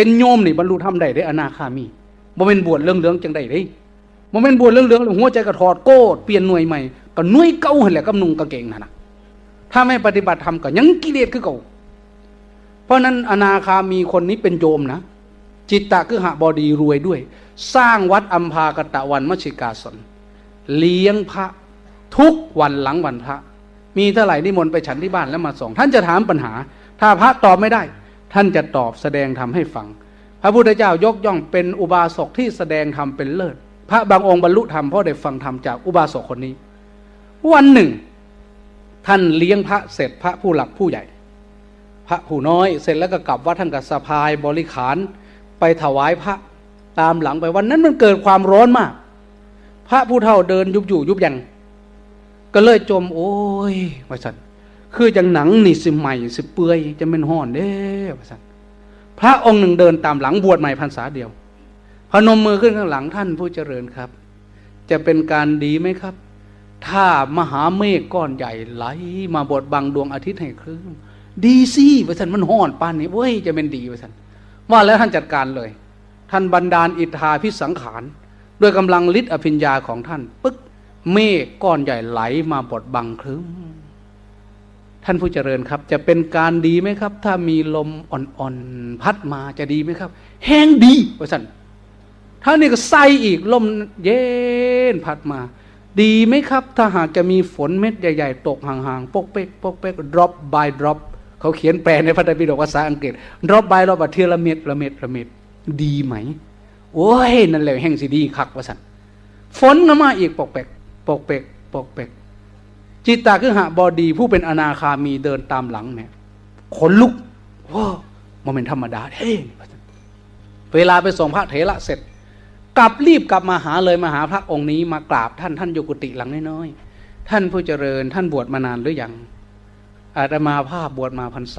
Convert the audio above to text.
เป็นโยมนี่บรรลุธรรมได้ได้อนาคามีบ่เป็นบวชเรื่องเรื่องจังได้เด้บ่เป็นบวชเรื่องเรื่องๆแล้วหัวใจกระถอดโกดเปลี่ยนหน่วยใหม่ก็หน่วยเก่าหันแหละกับนุ่งกางเกงนั่นนะถ้าไม่ปฏิบัติธรรมก็ยังกิเลสคือเก่า เพราะนั้นอนาคามีคนนี้เป็นโยมนะ จิตตะคือหาบอดีรวยด้วย สร้างวัดอัมพากตะวันมชิกาสน เลี้ยงพระทุกวันหลังวันพระ มีเท่าไหร่นิมนต์ไปฉันที่บ้านแล้วมาส่ง ท่านจะถามปัญหา ถ้าพระตอบไม่ได้ ท่านจะตอบแสดงธรรมให้ฟัง พระพุทธเจ้ายกย่องเป็นอุบาสกที่แสดงธรรมเป็นเลิศ พระบางองค์บรรลุธรรมเพราะได้ฟังธรรมจากอุบาสกคนนี้ วันหนึ่ง ท่านเลี้ยงพระเสร็จพระผู้หลักผู้ใหญ่ พระผู้น้อยเสร็จแล้วก็กลับวัดท่านก็สะพายบริขารไปถวายพระตามหลังไปวันนั้นมันเกิดความร้อนมาก พระผู้เฒ่าเดินยุบอยู่ยุบยังก็เลยจม โอ้ยว่าสัน คือจังหนังนี่สิใหม่สิเปื่อยจะเป็นห่อนเด้ว่าสันพระองค์หนึ่งเดินตามหลังบวชใหม่พรรษาเดียว พนมมือขึ้นข้างหลังท่านผู้เจริญครับ จะเป็นการดีไหมครับ ถ้ามหาเมฆก้อนใหญ่ไหล มาบดบังดวงอาทิตย์ให้ครึ่งดีสิว่าสันมันห่อนปานนี้เว้ยจะเป็นดีว่าสันว่าแล้วท่านจัดการเลย ท่านบันดาลอิทธาพิสังขารด้วยกำลังฤทธิ์อภิญญาของท่านปึ๊กเมฆก้อนใหญ่ไหลมาบดบังครึ้ม ท่านผู้เจริญครับ จะเป็นการดีไหมครับ ถ้ามีลมอ่อนๆพัดมาจะดีไหมครับ แห้งดีว่าสันถ้านนี่ก็ใส่อีกลมเย็นพัดมา ดีไหมครับ ถ้าหากจะมีฝนเม็ดใหญ่ๆ ตกห่างๆปกเป๊กปกเป๊ก drop by drop เขาเขียนแปลในพระไตรปิฎกภาษาอังกฤษ drop by drop เทีละเม็ดละเม็ดละเม็ดดีไหม โอ้ยนั่นแหละแห่งสิดีคักว่าสันฝนก็มาอีกปกเป๊กปกเป๊กปกเป๊ก จิตตาคือหะบอดี ผู้เป็นอนาคามีเดินตามหลังเนี่ยขนลุกว้ามันเป็นธรรมดาเฮ้เวลาไปส่งพระเถระเสร็จ กลับรีบกลับมาหาเลยมาหาพระองค์นี้มากราบท่านท่านโยกุติหลังน้อยๆท่านผู้เจริญท่านบวชมานานหรือยังอาตมาภาพบวชมาพรรษ